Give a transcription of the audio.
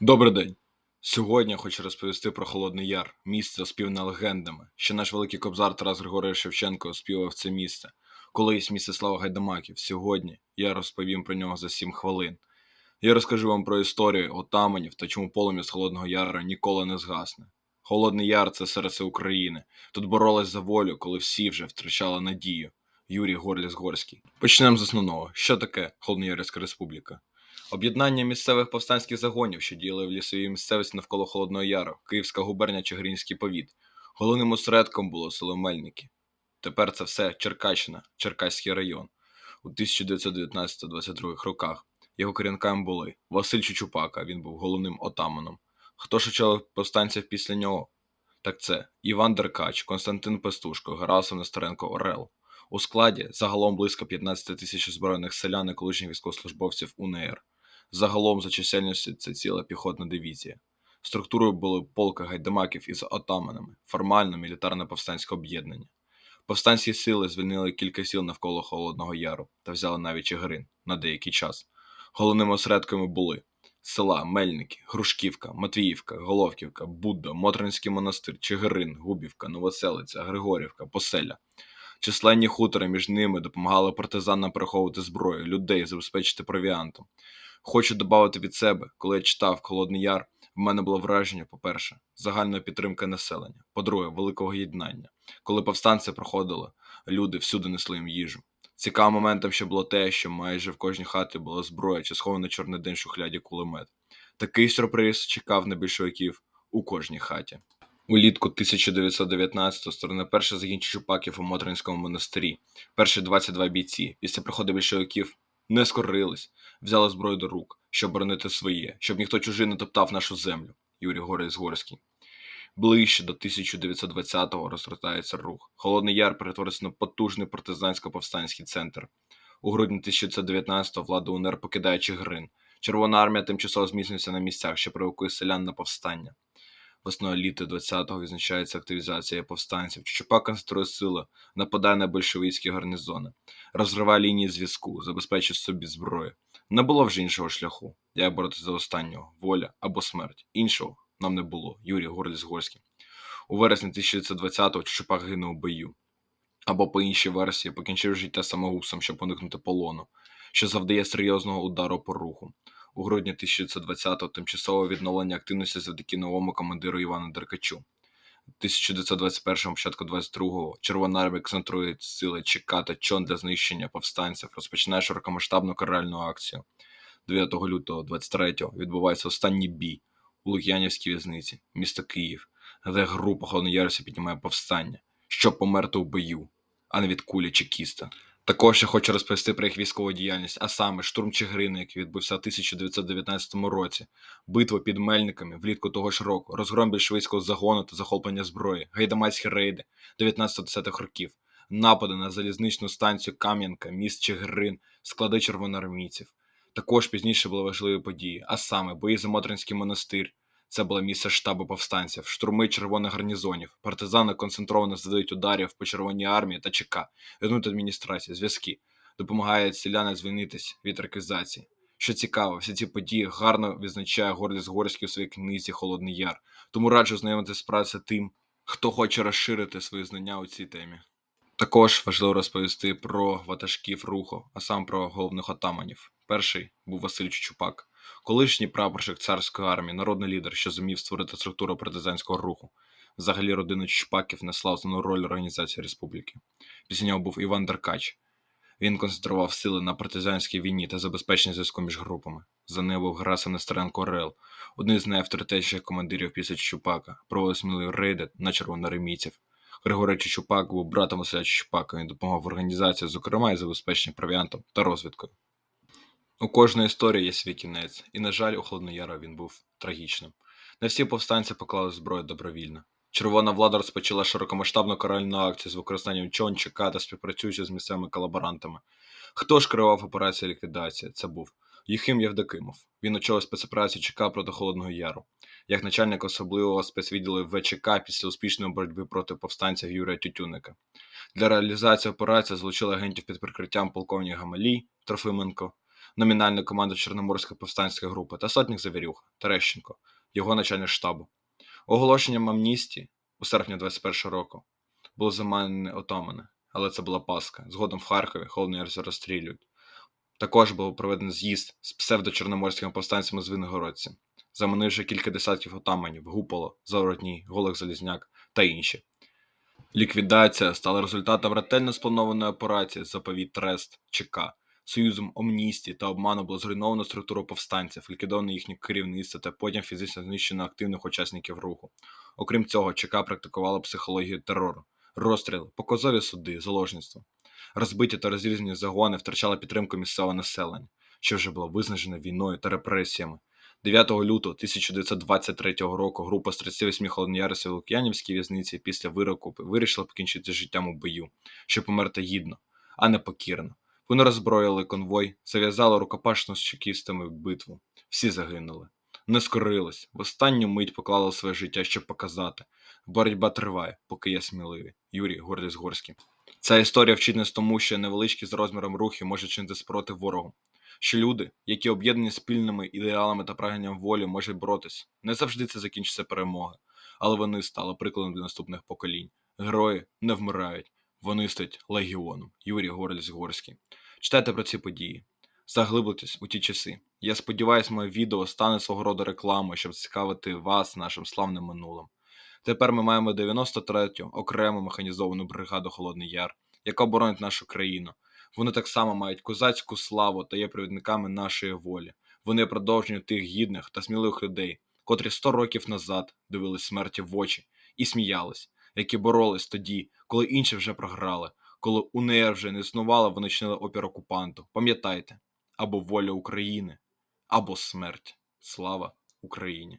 Добрий день. Сьогодні хочу розповісти про Холодний Яр, місце оспівне легендами. Ще наш великий кобзар Тарас Григорович Шевченко оспівав це місце. Колись місце слава Гайдамаків. Сьогодні я розповім про нього за 7 хвилин. Я розкажу вам про історію отаманів та чому полум'я з Холодного Яру ніколи не згасне. Холодний Яр це серце України. Тут боролись за волю, коли всі вже втрачали надію. Юрій Горліс Горський. Почнемо з основного. Що таке Холодноярська республіка? Об'єднання місцевих повстанських загонів, що діяли в лісовій місцевості навколо Холодного Яру, Київська губернія Чигиринський повіт. Головним осередком було село Мельники. Тепер це все Черкащина, Черкаський район. У 1919-22 роках його керівниками були Василь Чучупака, він був головним отаманом. Хто ж очолив повстанців після нього? Так це Іван Деркач, Константин Пестушко, Герасим Нестеренко Орел. У складі загалом близько 15 тисяч збройних селян і колишніх військовослужбовців УНР. Загалом за чисельністю це ціла піхотна дивізія. Структурою були полки гайдамаків із отаманами, формально мілітарне повстанське об'єднання. Повстанські сили звільнили кілька сіл навколо Холодного Яру та взяли навіть Чигирин на деякий час. Головними осередками були села Мельники, Грушківка, Матвіївка, Головківка, Будда, Мотринський монастир, Чигирин, Губівка, Новоселиця, Григорівка, Поселя. Численні хутори між ними допомагали партизанам переховувати зброю, людей забезпечити провіантом. Хочу додати від себе, коли я читав Холодний Яр, в мене було враження, по-перше, загальної підтримки населення, по-друге, великого єднання. Коли повстанці проходили, люди всюди несли їм їжу. Цікавим моментом ще було те, що майже в кожній хаті була зброя чи схований чорний день шухляді кулемет. Такий сюрприз чекав на більшовиків у кожній хаті. Улітку 1919-го сторони перший загін чупаків у Мотринському монастирі. Перші 22 бійці після приходу більшовиків не скорились, взяли зброю до рук, щоб боронити своє, щоб ніхто чужий не топтав нашу землю. Юрій Горець Горський. Ближче до 1920-го розгортається рух. Холодний Яр перетворився на потужний партизансько-повстанський центр. У грудні 1919-го влада УНР покидає Чигирин. Червона армія тимчасово зміцнюється на місцях, що провокує селян на повстання. Весною літа 20-го відзначається активізація повстанців. Чучупак концентрує сили, нападає на большевицькі гарнізони, розриває лінії зв'язку, забезпечує собі зброю. Не було вже іншого шляху. Як боротися за останнього воля або смерть. Іншого нам не було. Юрій Горліс Горський. У вересні 1920-го Чучупак гинув у бою. Або по іншій версії покінчив життя самогубством, щоб уникнути полону, що завдає серйозного удару по руху. У грудні 1920-го тимчасове відновлення активності завдяки новому командиру Івану Деркачу. 1921-му, початку 22-го, Червона армія концентрує сили ЧК та ЧОН для знищення повстанців, розпочинає широкомасштабну каральну акцію. 9 лютого 23-го відбувається останній бій у Лук'янівській в'язниці, місто Київ, де група Холодноярця піднімає повстання, щоб померти у бою, а не від кулі чекіста. Також я хочу розповісти про їх військову діяльність, а саме штурм Чигирини, який відбувся в 1919 році, битва під Мельниками влітку того ж року, розгром більшовицького загону та захоплення зброї, гайдамацькі рейди 19-10 років, напади на залізничну станцію Кам'янка, міст Чигирин, склади червоноармійців. Також пізніше були важливі події, а саме бої за Мотринський монастир. Це було місце штабу повстанців, штурми червоних гарнізонів. Партизани концентровано задають ударів по Червоній армії та ЧК, ведуть адміністрації, зв'язки, допомагають селяни звільнитись від реквізації. Що цікаво, всі ці події гарно відзначає Горліс Горський у своїй книзі Холодний Яр. Тому раджу знайомитися з працею тим, хто хоче розширити свої знання у цій темі. Також важливо розповісти про ватажків руху, а сам про головних отаманів. Перший був Василь Чучупак, колишній прапорщик царської армії, народний лідер, що зумів створити структуру партизанського руху. Взагалі родина Чучупаків несла основну роль організації республіки. Після нього був Іван Деркач. Він концентрував сили на партизанській війні та забезпечення зв'язку між групами. За ним був Граса Нестеренко Орел, один з найавторитетніших командирів після Чучупака, проводив сміливі рейди на червоноармійців. Григорій Чучупак був братом Василя Чучупака, він допомагав організації, зокрема і забезпеченням провіантом та розвідкою. У кожної історії є свій кінець, і, на жаль, у Холоднояру він був трагічним. Не всі повстанці поклали зброю добровільно. Червона влада розпочала широкомасштабну каральну акцію з використанням чон, ЧК та співпрацюючи з місцевими колаборантами. Хто ж керував операцією ліквідації? Це був Єхим Євдокимов. Він очолив спецоперацію ЧК проти Холодного Яру, як начальник особливого спецвідділу ВЧК після успішної боротьби проти повстанців Юрія Тютюника. Для реалізації операції залучили агентів під прикриттям полковник Гамалій Трофименко, номінальний командир Чорноморської повстанської групи та сотник Завірюха Терещенко, його начальник штабу. Оголошенням амністії у серпні 21 року було заманене отамане, але це була Пасха. Згодом в Харкові Холодний розстрілюють. Також був проведений з'їзд з псевдочорноморськими повстанцями з Виногородці, заманивши кілька десятків отаманів, Гуполо, Заворотній, Голик Залізняк та інші. Ліквідація стала результатом ретельно спланованої операції «Заповіт Трест» ЧК. Союзом амністії та обману було зруйновано структуру повстанців, ліквідовано їхнє керівництво та потім фізично знищено активних учасників руху. Окрім цього, ЧК практикувала психологію терору, розстріли, показові суди, заложництво. Розбиті та розрізані загони втрачали підтримку місцевого населення, що вже було визначено війною та репресіями. 9 лютого 1923 року група з 38 холодноярців у Лук'янівській в'язниці після вироку вирішила покінчити життям у бою, щоб померти гідно, а не покірно. Вони роззброїли конвой, зав'язали рукопашну з чекістами битву. Всі загинули. Не скорились, в останню мить поклали своє життя, щоб показати. Боротьба триває, поки є сміливі. Юрій Горліс Горський. Ця історія вчить нас тому, що невеличкі з розміром рухи можуть чинити спротив ворогу. Що люди, які об'єднані спільними ідеалами та прагненням волі, можуть боротись. Не завжди це закінчиться перемогою, але вони стали прикладом для наступних поколінь. Герої не вмирають, вони стають легіоном. Юрій Горліс Горський. Читайте про ці події. Заглиблитесь у ті часи. Я сподіваюся, моє відео стане свого роду рекламою, щоб цікавити вас нашим славним минулим. Тепер ми маємо 93-ю окрему механізовану бригаду Холодний Яр, яка боронить нашу країну. Вони так само мають козацьку славу та є провідниками нашої волі. Вони продовження тих гідних та сміливих людей, котрі 100 років назад дивились смерті в очі і сміялись, які боролись тоді, коли інші вже програли, коли УНР вже не існувала, вони чинили опір окупанту. Пам'ятайте, або воля України, або смерть. Слава Україні!